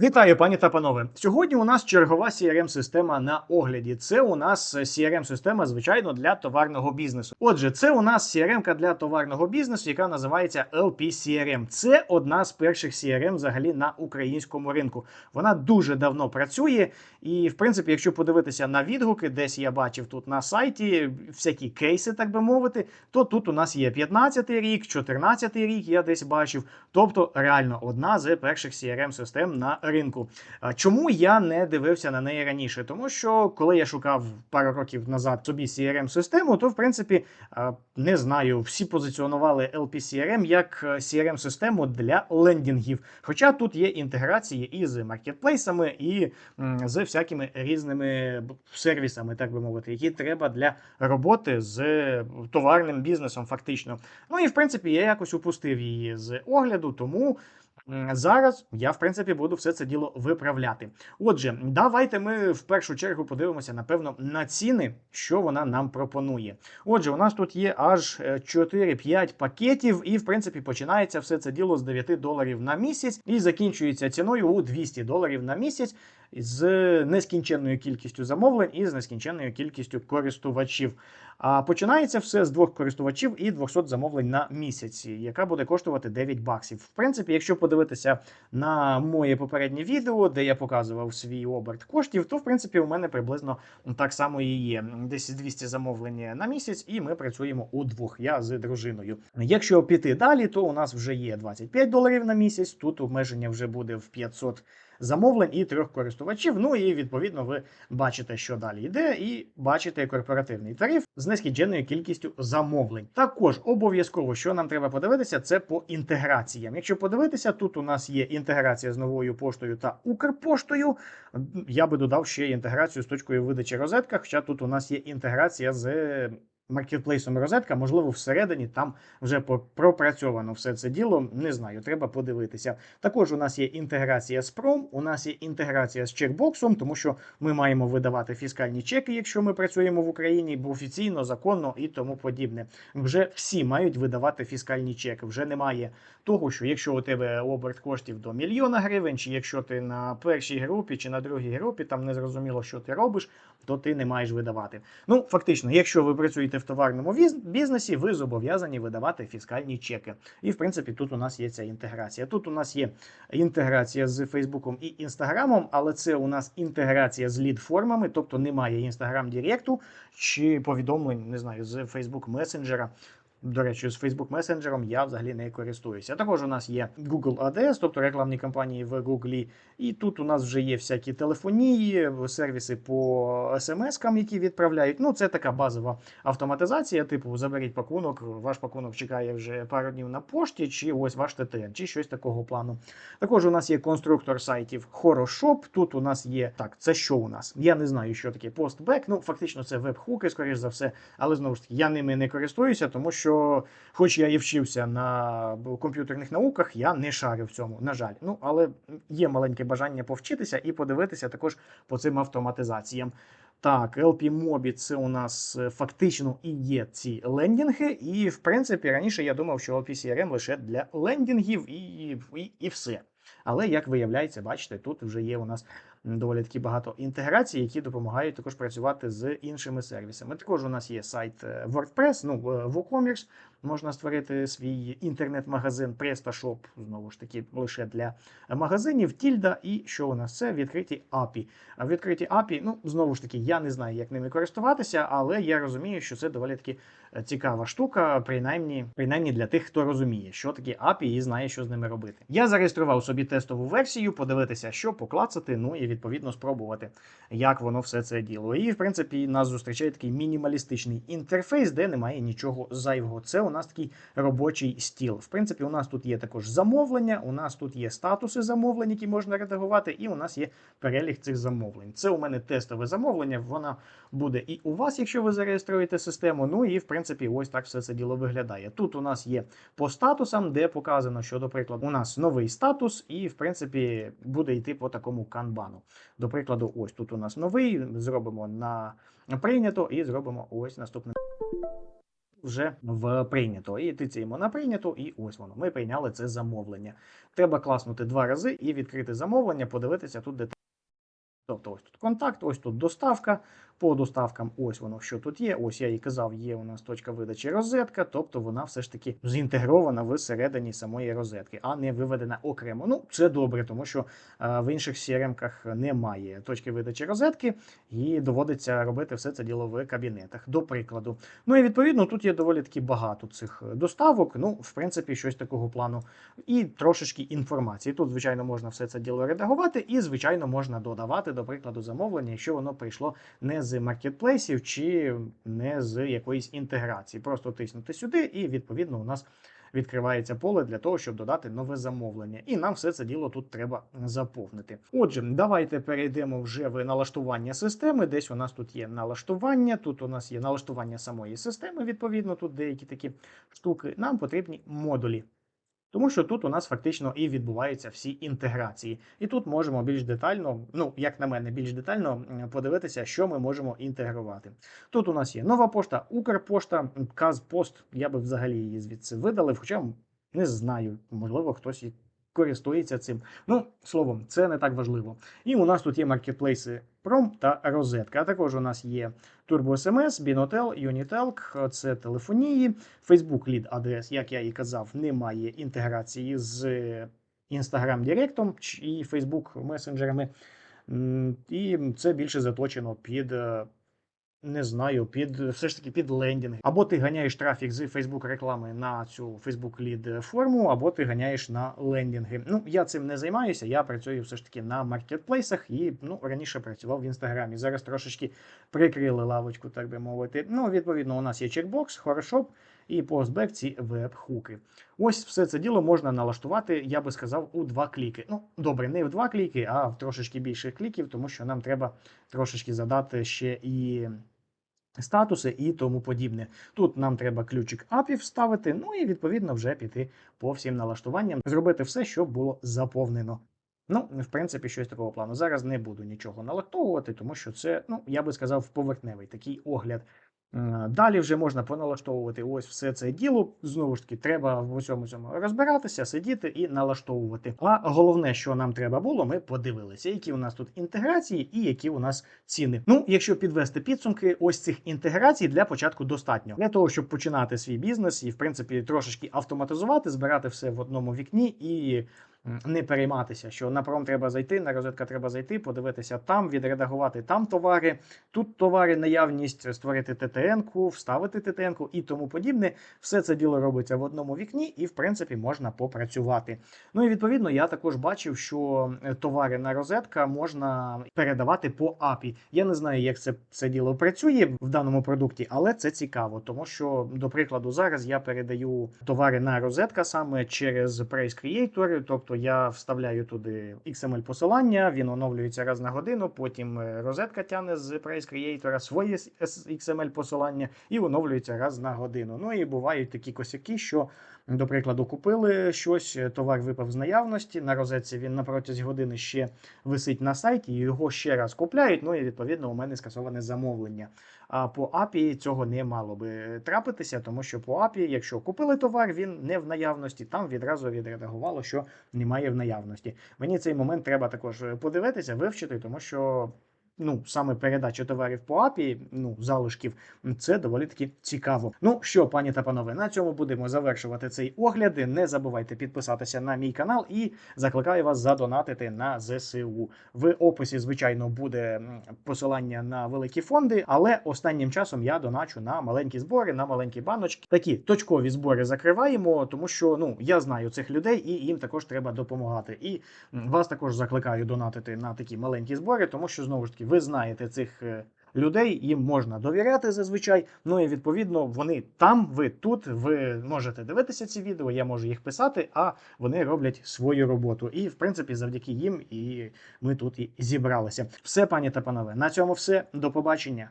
Вітаю, пані та панове. Сьогодні у нас чергова crm система на огляді. Це у нас crm система звичайно, для товарного бізнесу. Отже, це у нас crm для товарного бізнесу, яка називається LP-CRM. Це одна з перших CRM взагалі на українському ринку. Вона дуже давно працює, і в принципі, якщо подивитися на відгуки, десь я бачив тут на сайті всякі кейси, так би мовити, то тут у нас є 15-й рік, 14-й рік, я десь бачив. Тобто, реально одна з перших crm систем на ринку. Чому я не дивився на неї раніше? Тому що коли я шукав пару років назад собі crm систему то в принципі не знаю, всі позиціонували LPCRM як crm систему для лендінгів. Хоча тут є інтеграції і з маркетплейсами, і з всякими різними сервісами, так би мовити, які треба для роботи з товарним бізнесом, фактично. Ну і в принципі я якось упустив її з огляду, тому. Зараз я, в принципі, буду все це діло виправляти. Отже, давайте ми в першу чергу подивимося, напевно, на ціни, що вона нам пропонує. Отже, у нас тут є аж е, 4-5 пакетів, і в принципі починається все це діло з 9 доларів на місяць і закінчується ціною у 200 доларів на місяць з нескінченною кількістю замовлень і з нескінченною кількістю користувачів. А починається все з двох користувачів і 200 замовлень на місяць, яка буде коштувати 9 баксів. В принципі, якщо подивитися на моє попереднє відео, де я показував свій оберт коштів, то в принципі у мене приблизно так само і є. Десь 200 замовлень на місяць, і ми працюємо удвох. Я з дружиною. Якщо піти далі, то у нас вже є 25 доларів на місяць. Тут обмеження вже буде в 500 замовлень і трьох користувачів. Ну і відповідно ви бачите, що далі йде, і бачите корпоративний тариф з нескінченною кількістю замовлень. Також обов'язково, що нам треба подивитися, це по інтеграціям. Якщо подивитися, тут у нас є інтеграція з новою поштою та Укрпоштою. Я би додав ще інтеграцію з точкою видачі розетка, хоча тут у нас є інтеграція з. Маркетплейсом розетка, можливо, всередині там вже пропрацьовано все це діло. Не знаю, треба подивитися. Також у нас є інтеграція з Пром, у нас є інтеграція з чекбоксом, тому що ми маємо видавати фіскальні чеки, якщо ми працюємо в Україні, бо офіційно, законно і тому подібне. Вже всі мають видавати фіскальні чеки. Вже немає того, що якщо у тебе оберт коштів до мільйона гривень, чи якщо ти на першій групі чи на другій групі, там не зрозуміло, що ти робиш, то ти не маєш видавати. Ну, фактично, якщо ви працюєте в товарному бізнесі, ви зобов'язані видавати фіскальні чеки. І в принципі, тут у нас є ця інтеграція. Тут у нас є інтеграція з Фейсбуком і Інстаграмом, але це у нас інтеграція з лід-формами, тобто немає Інстаграм Діректу чи повідомлень, не знаю, з Фейсбук месенджера. До речі, з Facebook месенджером я взагалі не користуюся. Також у нас є Google ADS, тобто рекламні кампанії в Google. І тут у нас вже є всякі телефонії, сервіси по смс-кам, які відправляють. Ну, це така базова автоматизація, типу заберіть пакунок, ваш пакунок чекає вже пару днів на пошті, чи ось ваш ТТН, чи щось такого плану. Також у нас є конструктор сайтів Хорошоп. Тут у нас є так, це що у нас? Я не знаю, що таке постбек. Ну, фактично, це веб-хуки, скоріш за все, але знову ж таки, я ними не користуюся, тому що, хоч я і вчився на комп'ютерних науках, я не шарю в цьому, на жаль. Ну, але є маленьке бажання повчитися і подивитися також по цим автоматизаціям. Так, LP Mobi це у нас е, фактично і є ці лендінги. І, в принципі, раніше я думав, що LP CRM лише для лендінгів і, і, і все. Але як виявляється, бачите, тут вже є у нас доволі таки багато інтеграцій, які допомагають також працювати з іншими сервісами. Також у нас є сайт е, WordPress, ну е, WooCommerce, можна створити свій інтернет-магазин PrestaShop, знову ж таки, лише для магазинів, Тільда, і що у нас це відкриті API. А відкриті API, ну знову ж таки, я не знаю, як ними користуватися, але я розумію, що це доволі таки е, цікава штука, принаймні, принаймні для тих, хто розуміє, що таке API і знає, що з ними робити. Я зареєстрував собі тестову версію, подивитися, що поклацати, ну і відповідно спробувати, як воно все це діло. І в принципі нас зустрічає такий мінімалістичний інтерфейс, де немає нічого зайвого. Це у нас такий робочий стіл. В принципі, у нас тут є також замовлення, у нас тут є статуси замовлень, які можна редагувати, і у нас є перелік цих замовлень. Це у мене тестове замовлення. Вона буде і у вас, якщо ви зареєструєте систему. Ну і в принципі, ось так все це діло виглядає. Тут у нас є по статусам, де показано, що, до прикладу, у нас новий статус, і в принципі буде йти по такому канбану. До прикладу, ось тут у нас новий. Зробимо на прийнято і зробимо ось наступне. Вже в прийнято. І тицяємо на прийнято, і ось воно. Ми прийняли це замовлення. Треба класнути два рази і відкрити замовлення, подивитися тут детально. Тобто ось тут контакт, ось тут доставка. По доставкам, ось воно що тут є. Ось я і казав, є у нас точка видачі розетка, тобто вона все ж таки зінтегрована всередині самої розетки, а не виведена окремо. Ну, це добре, тому що е, в інших CRM-ках немає точки видачі розетки, і доводиться робити все це діло в кабінетах, до прикладу. Ну і відповідно тут є доволі таки багато цих доставок. Ну, в принципі, щось такого плану, і трошечки інформації. Тут, звичайно, можна все це діло редагувати, і, звичайно, можна додавати, до прикладу, замовлення, якщо воно прийшло не з маркетплейсів чи не з якоїсь інтеграції. Просто тиснути сюди, і відповідно у нас відкривається поле для того, щоб додати нове замовлення. І нам все це діло тут треба заповнити. Отже, давайте перейдемо вже в налаштування системи. Десь у нас тут є налаштування, тут у нас є налаштування самої системи. Відповідно, тут деякі такі штуки. Нам потрібні модулі. Тому що тут у нас фактично і відбуваються всі інтеграції. І тут можемо більш детально, ну як на мене, більш детально подивитися, що ми можемо інтегрувати. Тут у нас є нова пошта, Укрпошта, Казпост. Я би взагалі її звідси видалив, хоча не знаю, можливо, хтось користується цим. Ну, словом, це не так важливо. І у нас тут є маркетплейси Пром та Розетка. А також у нас є Turbo SMS, Binotel, Unitelk, це телефонії, Facebook Lead адрес, як я і казав, немає інтеграції з Instagram Директом і Facebook месенджерами. І це більше заточено під. Не знаю, під все ж таки під лендінг. Або ти ганяєш трафік з Facebook реклами на цю Facebook Lead форму, або ти ганяєш на лендінги. Ну я цим не займаюся. Я працюю все ж таки на маркетплейсах і ну раніше працював в інстаграмі. Зараз трошечки прикрили лавочку, так би мовити. Ну, відповідно, у нас є чекбокс, хорошоп і постбек ці веб-хуки. Ось все це діло можна налаштувати, я би сказав, у два кліки. Ну, добре, не в два кліки, а в трошечки більше кліків, тому що нам треба трошечки задати ще і статуси і тому подібне. Тут нам треба ключик API вставити, ну і відповідно вже піти по всім налаштуванням, зробити все, щоб було заповнено. Ну, в принципі, щось такого плану. Зараз не буду нічого налаштовувати, тому що це, ну, я би сказав, поверхневий такий огляд. М, Далі вже можна поналаштовувати ось все це діло. Знову ж таки, треба в усьому цьому розбиратися, сидіти і налаштовувати. А головне, що нам треба було, ми подивилися, які у нас тут інтеграції і які у нас ціни. Ну, якщо підвести підсумки, ось цих інтеграцій для початку достатньо для того, щоб починати свій бізнес і, в принципі, трошечки автоматизувати, збирати все в одному вікні і. Не перейматися, що на пром треба зайти, на розетка треба зайти, подивитися там, відредагувати там товари, тут товари, наявність, створити ТТН-ку, вставити ТТН-ку і тому подібне. Все це діло робиться в одному вікні, і в принципі можна попрацювати. Ну і відповідно я також бачив, що е, товари на розетка можна передавати по API. Я не знаю, як це, це діло працює в даному продукті, але це цікаво, тому що, до прикладу, зараз я передаю товари на розетка саме через Price Creator, тобто я вставляю туди XML посилання, він оновлюється раз на годину. Потім е, розетка тягне з Price Creator своє XML посилання і оновлюється раз на годину. Ну і бувають такі косяки, що, до прикладу, купили щось, е, товар випав з наявності. На розетці він на протязі години ще висить на сайті, його ще раз купляють. Ну і відповідно у мене скасоване замовлення. А по API цього не мало би трапитися, тому що по API, якщо купили товар, він не в наявності, там відразу відредагувало, що немає в наявності. Мені цей момент треба також подивитися, вивчити, тому що. Ну, саме передача товарів по API, ну, залишків, це доволі таки цікаво. Ну що, пані та панове, на цьому будемо завершувати цей огляд. Не забувайте підписатися на мій канал і закликаю вас задонатити на ЗСУ. В описі, звичайно, буде посилання на великі фонди, але останнім часом я доначу на маленькі збори, на маленькі баночки. Такі точкові збори закриваємо, тому що ну я знаю цих людей, і їм також треба допомагати. І вас також закликаю донатити на такі маленькі збори, тому що знову ж таки ви знаєте цих. е, Людей їм можна довіряти зазвичай. Ну і відповідно вони там, ви тут. Ви можете дивитися ці відео, я можу їх писати, а вони роблять свою роботу. І в принципі, завдяки їм і ми тут і зібралися. Все, пані та панове, на цьому все. До побачення.